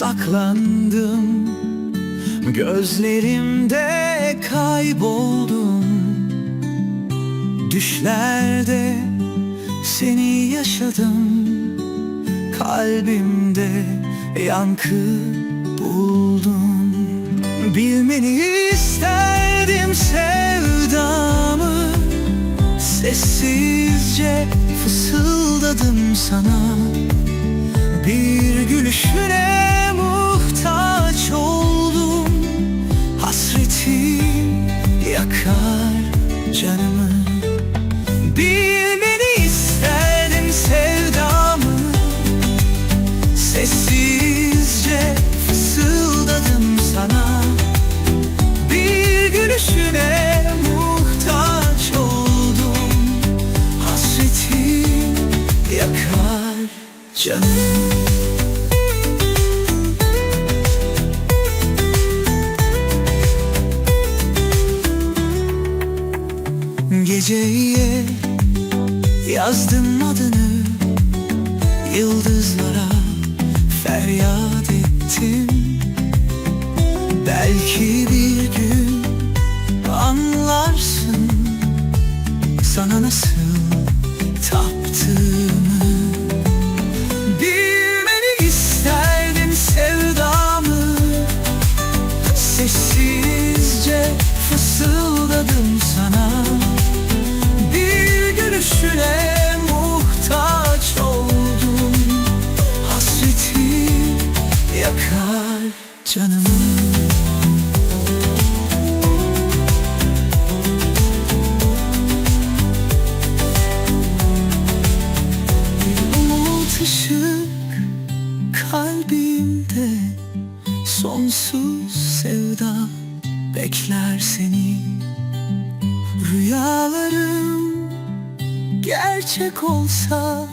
saklandım. Gözlerimde kayboldum. Düşlerde seni yaşadım. Kalbimde yankı buldum. Bilmeni isterdim sevdamı. Sessizce fısıldadım sana. Bir gülüşüne canımı. Bilmeni isterdim sevdamı. Sessizce fısıldadım sana. Bir gülüşüne muhtaç oldum. Hasretin yakar canım yazdım adını Yıldızlara feryat ettim Belki bir gün anlarsın Sana nasıl taptığımı ışık kalbimde Sonsuz sevda bekler seni. Rüyalarım gerçek olsa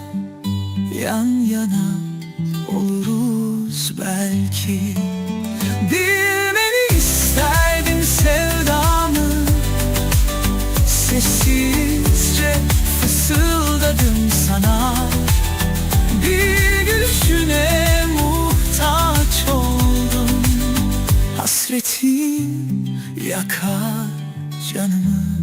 Yan yana oluruz belki Bilmeni isterdim sevdamı. Sessizce fısıldadım sana. Bir gülüşüne muhtaç oldum. Hasretin yakar canımı